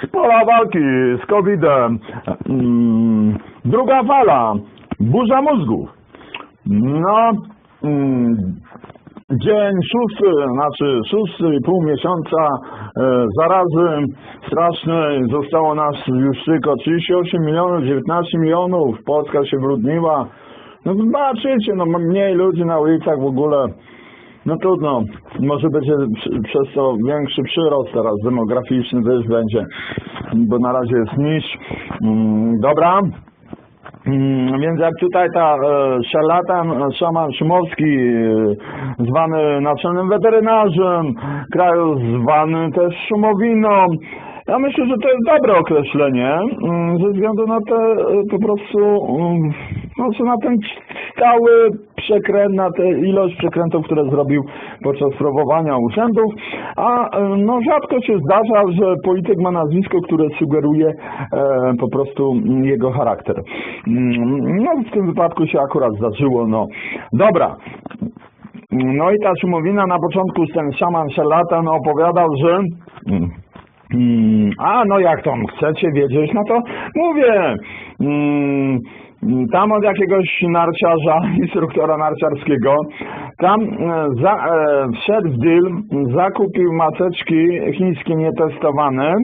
z pola walki z COVID-em. Mm, druga fala, burza mózgów. No, mm, dzień szósty, znaczy szósty, pół miesiąca e, zarazy strasznej. Zostało nas już tylko 38 milionów, 19 milionów. Polska się brudniła. No zobaczycie, no mniej ludzi na ulicach w ogóle. No trudno, może będzie przez to większy przyrost teraz demograficzny też będzie, bo na razie jest niż. Mm, dobra. Mm, Więc jak tutaj ta e, szarlatan, e, szaman Szymowski, e, zwany naczelnym weterynarzem kraju, zwany też Szumowiną, ja myślę, że to jest dobre określenie, mm, ze względu na te po prostu, znaczy na ten stały przekręt, ilość przekrętów, które zrobił podczas sprawowania urzędów, a e, no rzadko się zdarza, że polityk ma nazwisko, które sugeruje e, po prostu mm, jego charakter. Mm, No w tym wypadku się akurat zdarzyło, no. Dobra. No i ta Szumowina na początku ten szaman Szarlatan opowiadał, że Mm, A, no jak tam chcecie wiedzieć, no to mówię. Mm, Tam od jakiegoś narciarza, instruktora narciarskiego, tam e, za, e, wszedł w deal, zakupił maseczki chińskie nietestowane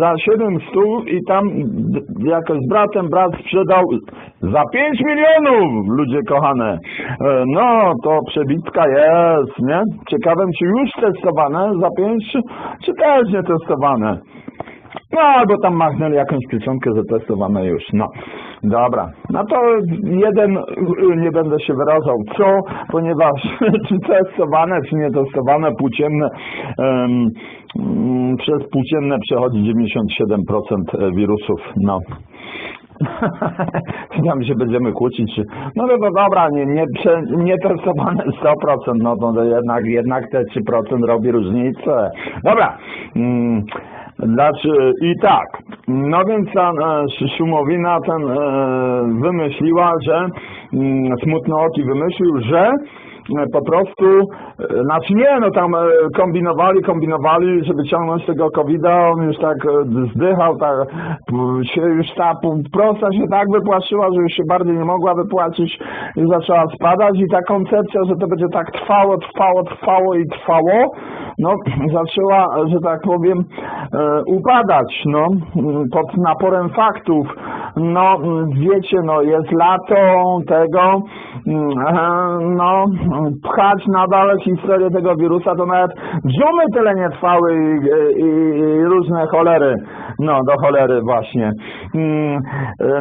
za 700 i tam jakoś z bratem brat sprzedał za 5 milionów, ludzie kochane. E, No, to przebitka jest, nie? Ciekawym, czy już testowane za 5, czy, też nie testowane. No, albo tam machnęli jakąś pieczątkę, że testowane już. No, dobra. No to jeden, nie będę się wyrażał co, ponieważ czy testowane, czy nie testowane, płócienne, mm, przez płócienne przechodzi 97% wirusów. No. Tam się będziemy kłócić. No no, dobra, nie, nie, nie testowane 100%, no to jednak, jednak te 3% robi różnicę. Dobra, mm, znaczy i tak, no więc ta e, Szumowina ten e, wymyśliła, że mm, Smutnooki wymyślił, że po prostu, e, znaczy nie, no tam e, kombinowali, kombinowali, żeby ciągnąć tego COVID-a, on już tak e, zdychał, tak, się już ta prosta się tak wypłaszyła, że już się bardziej nie mogła wypłacić i zaczęła spadać i ta koncepcja, że to będzie tak trwało, trwało, trwało i trwało, no zaczęła, że tak powiem, e, upadać, no, pod naporem faktów, no, wiecie, no, jest lato tego, e, no, pchać nadal historię tego wirusa, to nawet dżumy tyle nie trwały i, i, i różne cholery, no, do cholery właśnie. Mm,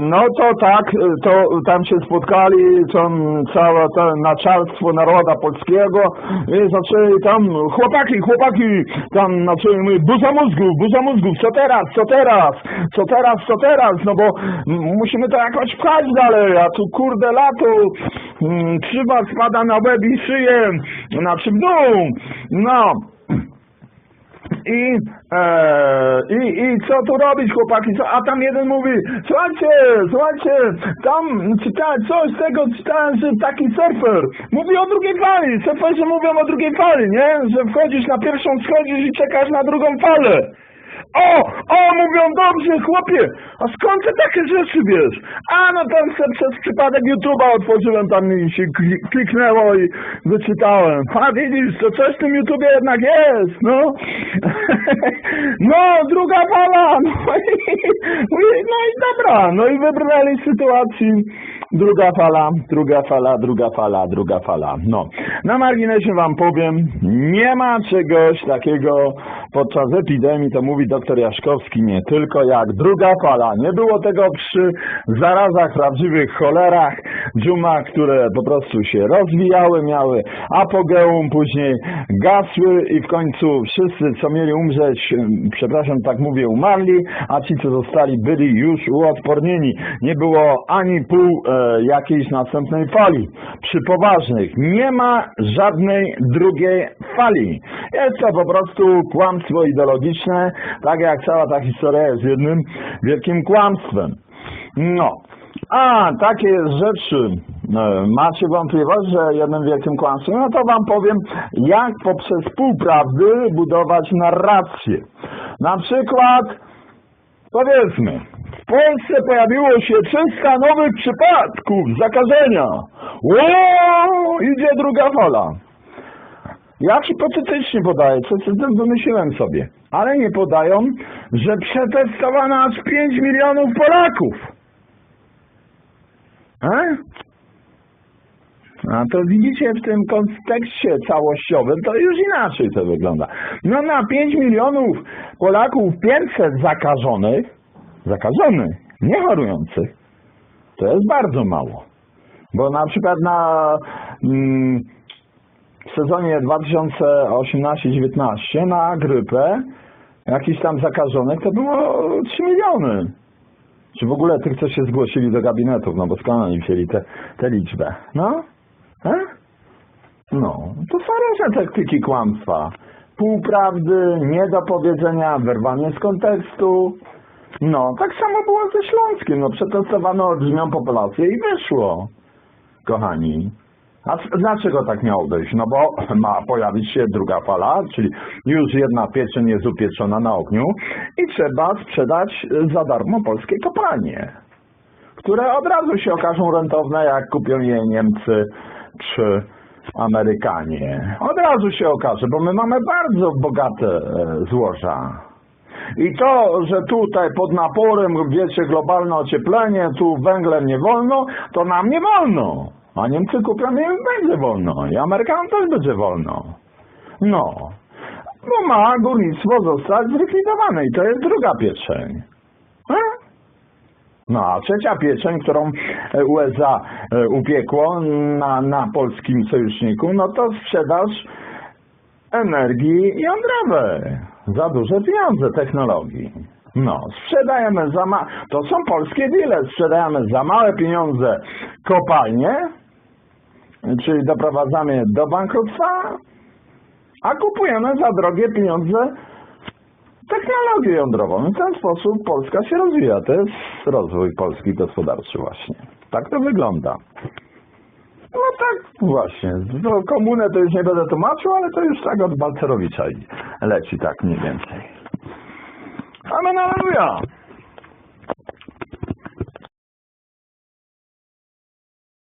No to tak, to tam się spotkali, to całe to naczelstwo naroda polskiego i zaczęli tam, chłopaki, chłopaki, tam zaczęli mówić, burza mózgów, burza mózgów, co teraz, co teraz, co teraz, co teraz, no bo musimy to jakoś pchać dalej, a tu kurde lato, mm, krzywa spada na łeb i szyję, znaczy w dół, no. I, e, i, I co tu robić, chłopaki? Co? A tam jeden mówi, słuchajcie, słuchajcie, tam czytałem coś z tego, czytałem, że taki surfer mówi o drugiej fali. Surferzy mówią o drugiej fali, nie? Że wchodzisz na pierwszą, schodzisz i czekasz na drugą falę. O, o, mówią dobrze, chłopie, a skąd ty takie rzeczy wiesz? A, no tam se przez przypadek YouTube'a otworzyłem, tam mi się kli- kliknęło i wyczytałem. A widzisz, to coś w tym YouTubie jednak jest, no. No, druga fala, no i, no i dobra, no i wybrnęli sytuacji. Druga fala, druga fala, druga fala, druga fala. No, na marginesie wam powiem, nie ma czegoś takiego podczas epidemii, to mówi doktor Jaszkowski, nie tylko jak druga fala. Nie było tego przy zarazach, prawdziwych cholerach, dżumach, które po prostu się rozwijały, miały apogeum, później gasły i w końcu wszyscy, co mieli umrzeć, przepraszam, tak mówię, umarli, a ci, co zostali, byli już uodpornieni. Nie było ani pół e, jakiejś następnej fali. Przy poważnych nie ma żadnej drugiej fali. Jest to po prostu kłamstwo ideologiczne, tak jak cała ta historia jest jednym wielkim kłamstwem. No. A, takie rzeczy. e, Macie wątpliwość, że jednym wielkim kłamstwem? No to wam powiem, jak poprzez półprawdy budować narrację. Na przykład Powiedzmy, w Polsce pojawiło się 300 nowych przypadków zakażenia. Ło, idzie druga fala. Ja hipotetycznie podaję, co co wymyśliłem sobie, ale nie podają, że przetestowano aż 5 milionów Polaków. E? A to widzicie w tym kontekście całościowym, to już inaczej to wygląda. No na 5 milionów Polaków 500 zakażonych, zakażonych, nie chorujących, to jest bardzo mało. Bo na przykład na mm, w sezonie 2018-19 na grypę jakichś tam zakażonych to było 3 miliony. Czy w ogóle tych, co się zgłosili do gabinetów, no bo skąd oni wzięli tę te liczbę? No? E? No, to są różne taktyki kłamstwa. Półprawdy, niedopowiedzenia, wyrwanie z kontekstu. No, tak samo było ze Śląskiem. No, przetestowano olbrzymią populację i wyszło, kochani. A dlaczego tak miało być? No bo ma pojawić się druga fala, czyli już jedna pieczeń jest upieczona na ogniu i trzeba sprzedać za darmo polskie kopalnie, które od razu się okażą rentowne, jak kupią je Niemcy czy Amerykanie. Od razu się okaże, bo my mamy bardzo bogate e, złoża. I to, że tutaj pod naporem, wiecie, globalne ocieplenie, tu węglem nie wolno, to nam nie wolno. A Niemcy kupią i będzie wolno. I Amerykanom też będzie wolno. No. Bo ma górnictwo zostać zlikwidowane i to jest druga pieczeń. E? No a trzecia pieczeń, którą e, USA e, upiekło na, na polskim sojuszniku, no to sprzedaż energii jądrowej. Za duże pieniądze technologii. No, sprzedajemy za ma... To są polskie deale. Sprzedajemy za małe pieniądze kopalnie, czyli doprowadzamy do bankructwa, a kupujemy za drogie pieniądze technologię jądrową. I w ten sposób Polska się rozwija. To jest rozwój polski gospodarczy właśnie. Tak to wygląda. No tak właśnie. To komunę to już nie będę tłumaczył, ale to już tak od Balcerowicza leci tak mniej więcej. Amen, aleluja!